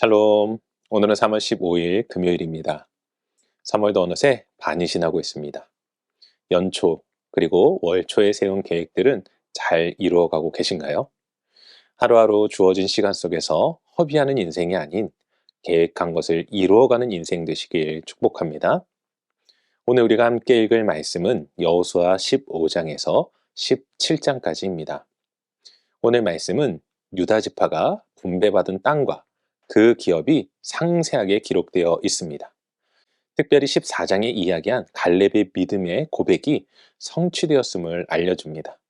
샬롬. 오늘은 3월 15일 금요일입니다. 3월도 어느새 반이 지나고 있습니다. 연초 그리고 월초에 세운 계획들은 잘 이루어가고 계신가요? 하루하루 주어진 시간 속에서 허비하는 인생이 아닌 계획한 것을 이루어가는 인생 되시길 축복합니다. 오늘 우리가 함께 읽을 말씀은 여호수아 15장에서 17장까지입니다. 오늘 말씀은 유다 지파가 분배받은 땅과 그 기업이 상세하게 기록되어 있습니다. 특별히 14장에 이야기한 갈렙의 믿음의 고백이 성취되었음을 알려줍니다.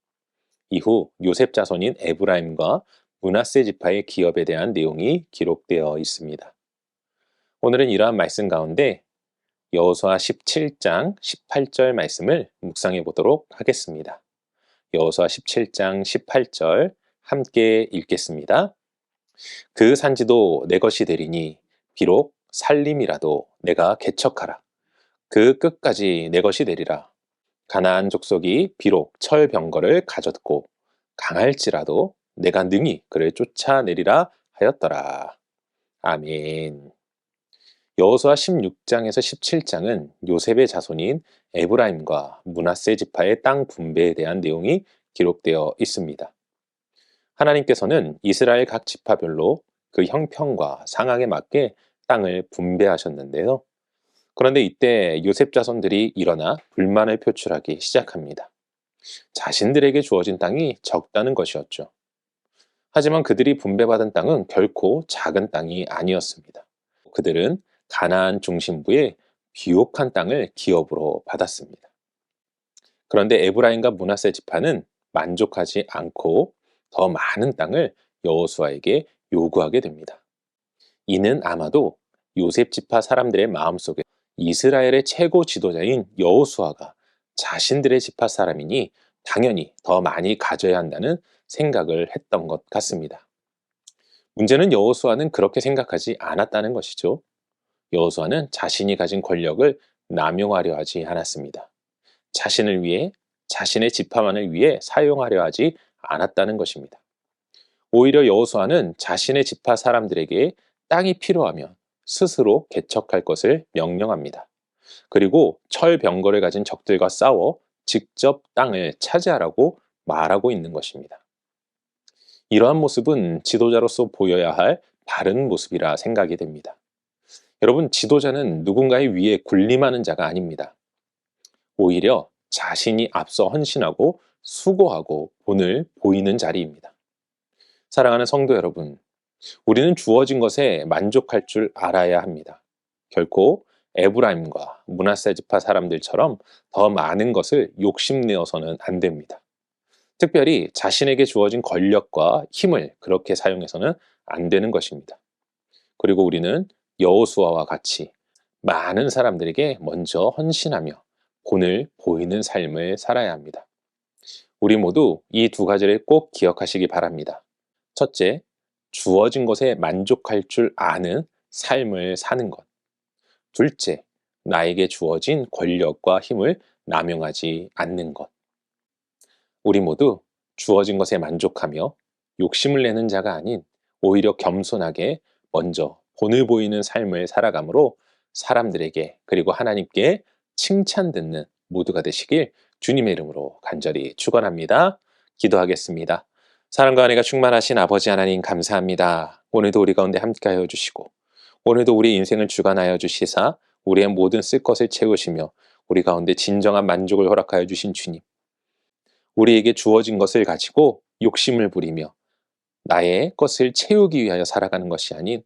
이후 요셉 자손인 에브라임과 문하세 지파의 기업에 대한 내용이 기록되어 있습니다. 오늘은 이러한 말씀 가운데 여호수아 17장 18절 말씀을 묵상해 보도록 하겠습니다. 여호수아 17장 18절 함께 읽겠습니다. 그 산지도 내 것이 되리니 비록 살림이라도 내가 개척하라. 그 끝까지 내 것이 되리라. 가나안 족속이 비록 철병거를 가졌고 강할지라도 내가 능히 그를 쫓아내리라 하였더라. 아멘. 여호수아 16장에서 17장은 요셉의 자손인 에브라임과 문하세 지파의 땅 분배에 대한 내용이 기록되어 있습니다. 하나님께서는 이스라엘 각 지파별로 그 형편과 상황에 맞게 땅을 분배하셨는데요. 그런데 이때 요셉 자손들이 일어나 불만을 표출하기 시작합니다. 자신들에게 주어진 땅이 적다는 것이었죠. 하지만 그들이 분배받은 땅은 결코 작은 땅이 아니었습니다. 그들은 가나안 중심부의 비옥한 땅을 기업으로 받았습니다. 그런데 에브라임과 문하세 지파는 만족하지 않고 더 많은 땅을 여호수아에게 요구하게 됩니다. 이는 아마도 요셉 지파 사람들의 마음속에 이스라엘의 최고 지도자인 여호수아가 자신들의 지파 사람이니 당연히 더 많이 가져야 한다는 생각을 했던 것 같습니다. 문제는 여호수아는 그렇게 생각하지 않았다는 것이죠. 여호수아는 자신이 가진 권력을 남용하려 하지 않았습니다. 자신을 위해 자신의 지파만을 위해 사용하려 하지 않았다는 것입니다. 오히려 여호수아는 자신의 지파 사람들에게 땅이 필요하면 스스로 개척할 것을 명령합니다. 그리고 철병거를 가진 적들과 싸워 직접 땅을 차지하라고 말하고 있는 것입니다. 이러한 모습은 지도자로서 보여야 할 바른 모습이라 생각이 됩니다. 여러분, 지도자는 누군가의 위에 군림하는 자가 아닙니다. 오히려 자신이 앞서 헌신하고 수고하고 본을 보이는 자리입니다. 사랑하는 성도 여러분, 우리는 주어진 것에 만족할 줄 알아야 합니다. 결코 에브라임과 문하세 지파 사람들처럼 더 많은 것을 욕심내어서는 안 됩니다. 특별히 자신에게 주어진 권력과 힘을 그렇게 사용해서는 안 되는 것입니다. 그리고 우리는 여호수아와 같이 많은 사람들에게 먼저 헌신하며 본을 보이는 삶을 살아야 합니다. 우리 모두 이 두 가지를 꼭 기억하시기 바랍니다. 첫째, 주어진 것에 만족할 줄 아는 삶을 사는 것. 둘째, 나에게 주어진 권력과 힘을 남용하지 않는 것. 우리 모두 주어진 것에 만족하며 욕심을 내는 자가 아닌 오히려 겸손하게 먼저 본을 보이는 삶을 살아감으로 사람들에게 그리고 하나님께 칭찬 듣는 모두가 되시길 주님의 이름으로 간절히 축원합니다. 기도하겠습니다. 사랑과 은혜가 충만하신 아버지 하나님 감사합니다. 오늘도 우리 가운데 함께하여 주시고 오늘도 우리 인생을 주관하여 주시사 우리의 모든 쓸 것을 채우시며 우리 가운데 진정한 만족을 허락하여 주신 주님. 우리에게 주어진 것을 가지고 욕심을 부리며 나의 것을 채우기 위하여 살아가는 것이 아닌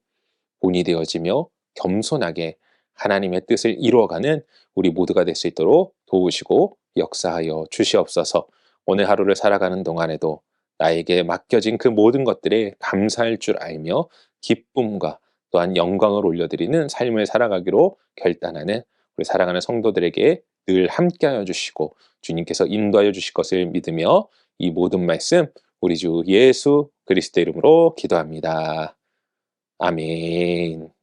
본이 되어지며 겸손하게 하나님의 뜻을 이루어가는 우리 모두가 될 수 있도록 도우시고 역사하여 주시옵소서 오늘 하루를 살아가는 동안에도 나에게 맡겨진 그 모든 것들에 감사할 줄 알며 기쁨과 또한 영광을 올려드리는 삶을 살아가기로 결단하는 우리 사랑하는 성도들에게 늘 함께하여 주시고 주님께서 인도하여 주실 것을 믿으며 이 모든 말씀 우리 주 예수 그리스도 이름으로 기도합니다. 아멘.